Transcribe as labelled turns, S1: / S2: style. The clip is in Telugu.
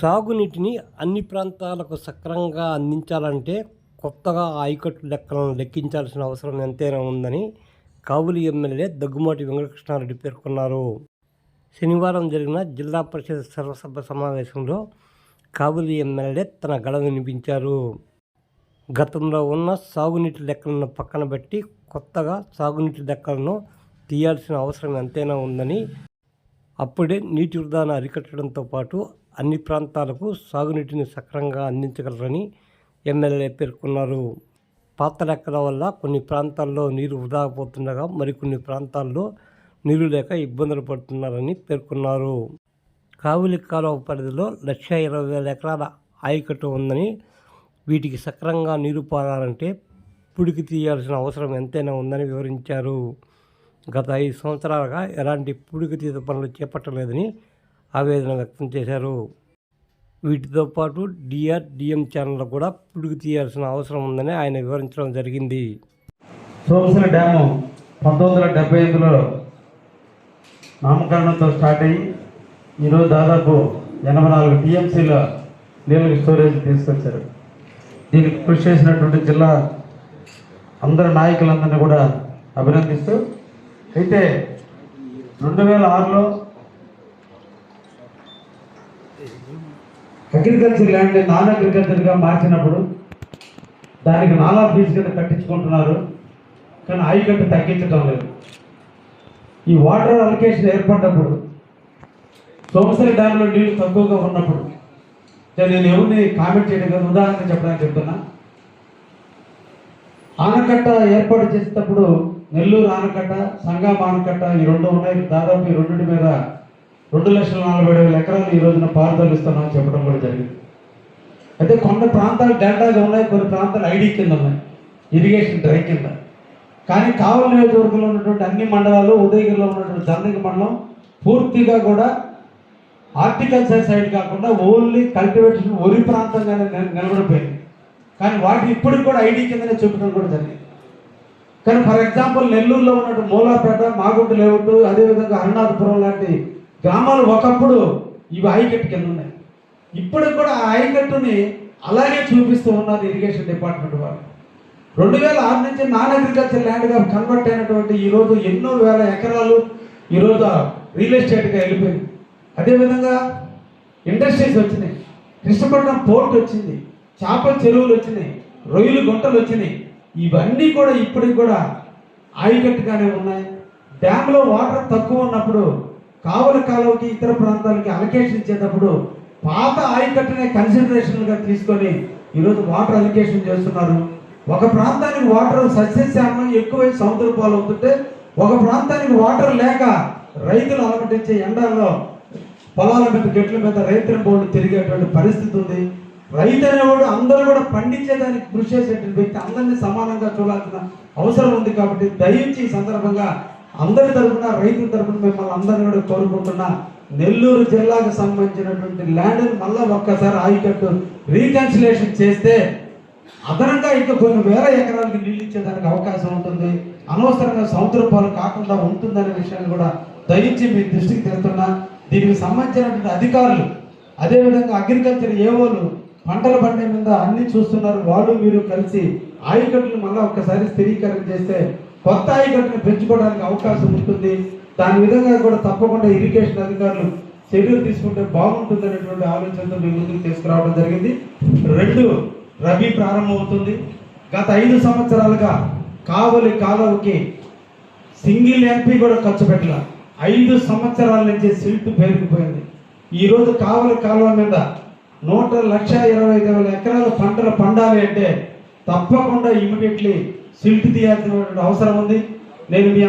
S1: సాగునీటిని అన్ని ప్రాంతాలకు సక్రమంగా అందించాలంటే కొత్తగా ఆయకట్టు లెక్కలను లెక్కించాల్సిన అవసరం ఎంతైనా ఉందని కావులి ఎమ్మెల్యే దగ్గుమాటి వెంకటకృష్ణారెడ్డి పేర్కొన్నారు. శనివారం జరిగిన జిల్లా పరిషత్ సర్వసభ సమావేశంలో కావులి ఎమ్మెల్యే తన గళ వినిపించారు. గతంలో ఉన్న సాగునీటి లెక్కలను పక్కన పెట్టి కొత్తగా సాగునీటి లెక్కలను తీయాల్సిన అవసరం ఎంతైనా ఉందని అప్పుడే నీటి వృధాను అరికట్టడంతో పాటు అన్ని ప్రాంతాలకు సాగునీటిని సక్రమంగా అందించగలరని ఎమ్మెల్యే పేర్కొన్నారు. పాత లెక్కల వల్ల కొన్ని ప్రాంతాల్లో నీరు వృధాపోతుండగా మరికొన్ని ప్రాంతాల్లో నీరు లేక ఇబ్బందులు పడుతున్నారని పేర్కొన్నారు. కావులి కాలువ పరిధిలో లక్ష ఇరవై వేల ఎకరాల ఆయకట్టు ఉందని వీటికి సక్రంగా నీరు పారాలంటే పుడికి తీయాల్సిన అవసరం ఎంతైనా ఉందని వివరించారు. గత ఐదు సంవత్సరాలుగా ఎలాంటి పుడికి తీత పనులు చేపట్టలేదని ఆవేదన వ్యక్తం చేశారు. వీటితో పాటు డిఆర్డిఎం ఛానల్ కూడా పుడికి తీయాల్సిన అవసరం ఉందని ఆయన వివరించడం జరిగింది.
S2: సోమసిన డ్యాము పంతొమ్మిది వందల డెబ్బై ఎనిమిదిలో నామకరణంతో స్టార్ట్ అయ్యి ఈరోజు దాదాపు ఎనభై నాలుగు టీఎంసీల నీళ్ళకి స్టోరేజ్ తీసుకొచ్చారు. దీనికి కృషి చేసినటువంటి జిల్లా అందరి నాయకులందరినీ కూడా అభినందిస్తూ అయితే రెండు వేల ఆరులో అగ్రికల్చర్ ల్యాండ్ నాన్ అగ్రికల్చర్గా మార్చినప్పుడు దానికి నాలా ఫీజు కింద కట్టించుకుంటున్నారు కానీ ఆయుకట్టు తగ్గించడం లేదు. ఈ వాటర్ అలొకేషన్ ఏర్పడినప్పుడు సోమసరి డ్యాంలో నీళ్ళు తక్కువగా ఉన్నప్పుడు నేను ఎవరిని కామెంట్ చేయడం కదా ఉదాహరణ చెప్పడానికి చెప్తున్నా. ఆనకట్ట ఏర్పాటు చేసేటప్పుడు నెల్లూరు ఆనకట్ట సంగం ఆనకట్ట ఈ రెండు ఉన్నాయి దాదాపు ఈ రెండింటి మీద రెండు లక్షల నలభై ఏడు వేల ఎకరాలు ఈ రోజున పారుదల ఇస్తున్నామని చెప్పడం కూడా జరిగింది. అయితే కొన్ని ప్రాంతాలు డెల్టాగా ఉన్నాయి కొన్ని ప్రాంతాలు ఐడి కింద ఉన్నాయి ఇరిగేషన్ డ్రై కింద. కానీ కావలి నియోజకవర్గంలో ఉన్నటువంటి అన్ని మండలాలు ఉదయగిరిలో ఉన్నటువంటి దండక మండలం పూర్తిగా కూడా హార్టికల్చర్ సైడ్ కాకుండా ఓన్లీ కల్టివేషన్ వరి ప్రాంతంగానే నిలబడిపోయింది. కానీ వాటి ఇప్పటికి కూడా ఐడి కిందనే చూపడం కూడా జరిగింది. కానీ ఫర్ ఎగ్జాంపుల్ నెల్లూరులో ఉన్నటువంటి మూలాపేట మాగుంట లేవుట్టు అదేవిధంగా అరుణాథపురం లాంటి గ్రామాలు ఒకప్పుడు ఇవి ఆయకట్టు కింద ఉన్నాయి. ఇప్పటికి కూడా ఆ ఆయకట్టుని అలాగే చూపిస్తూ ఉన్నారు ఇరిగేషన్ డిపార్ట్మెంట్ వాళ్ళు. రెండు వేల ఆరు నుంచి నాన్ అగ్రికల్చర్ ల్యాండ్గా కన్వర్ట్ అయినటువంటి ఈరోజు ఎన్నో వేల ఎకరాలు ఈరోజు రియల్ ఎస్టేట్గా వెళ్ళిపోయింది. అదేవిధంగా ఇండస్ట్రీస్ వచ్చినాయి. కృష్ణపట్నం పోర్ట్ వచ్చింది. చేపల చెరువులు వచ్చినాయి. రొయ్యలు గుంటలు వచ్చినాయి. ఇవన్నీ కూడా ఇప్పటికి కూడా ఆయకట్టుగానే ఉన్నాయి. డ్యామ్లో వాటర్ తక్కువ ఉన్నప్పుడు కావల కాలువకి ఇతర ప్రాంతాలకి అలొకేషన్ ఇచ్చేటప్పుడు పాత ఆయకట్టునే కన్సిడరేషన్గా తీసుకొని ఈరోజు వాటర్ అలొకేషన్ చేస్తున్నారు. ఒక ప్రాంతానికి వాటర్ సస్యశ్యామం ఎక్కువై సముద్ర పాలు అవుతుంటే ఒక ప్రాంతానికి వాటర్ లేక రైతులు అలమటించే ఎండల్లో పొలాల మీద గట్ల మీద రైతుల బోర్డు తిరిగేటువంటి పరిస్థితి ఉంది. రైతు అనేవాడు అందరూ కూడా పండించేదానికి కృషి చేసేటువంటి వ్యక్తి అందరినీ సమానంగా చూడాల్సిన అవసరం ఉంది కాబట్టి దయించి ఈ సందర్భంగా అందరి తరపున రైతుల తరపున మిమ్మల్ని అందరిని కూడా కోరుకుంటున్నా నెల్లూరు జిల్లాకు సంబంధించినటువంటి ల్యాండ్ని మళ్ళీ ఒక్కసారి ఆయుకట్టు రీకన్సిలేషన్ చేస్తే అదనంగా ఇంకా కొన్ని వేల ఎకరాలకు నీళ్ళు ఇచ్చేదానికి అవకాశం ఉంటుంది. అనవసరంగా సముద్ర పాలు కాకుండా ఉంటుందనే విషయాన్ని కూడా దయించి మీ దృష్టికి తెస్తున్నా దీనికి సంబంధించినటువంటి అధికారులు అదేవిధంగా అగ్రికల్చర్ ఏవోలు పంటల పండే మీద అన్ని చూస్తున్నారు. వాళ్ళు మీరు కలిసి ఆయుకట్లు మళ్ళీ ఒక్కసారి స్థిరీకరణ చేస్తే కొత్త ఆయకట్టును పెంచుకోవడానికి అవకాశం ఉంటుంది. దాని విధంగా కూడా తప్పకుండా ఇరిగేషన్ అధికారులు చర్యలు తీసుకుంటే బాగుంటుంది అనేటువంటి ఆలోచనతో మీ ముందుకు తీసుకురావడం జరిగింది. రెండు రబీ ప్రారంభమవుతుంది. గత ఐదు సంవత్సరాలుగా కావలి కాలువకి సింగిల్ ఎంపీ కూడా ఖర్చు పెట్టాల. ఐదు సంవత్సరాల నుంచి సిల్ట్ పెరిగిపోయింది ఈరోజు కావలి కాలువ మీద నూట లక్ష ఇరవై ఐదు వేల ఎకరాల పంటలు పండాలి అంటే తప్పకుండా ఇమీడియట్లీ సిల్ట్ తీయాల్సిన అవసరం ఉంది. నేను మీ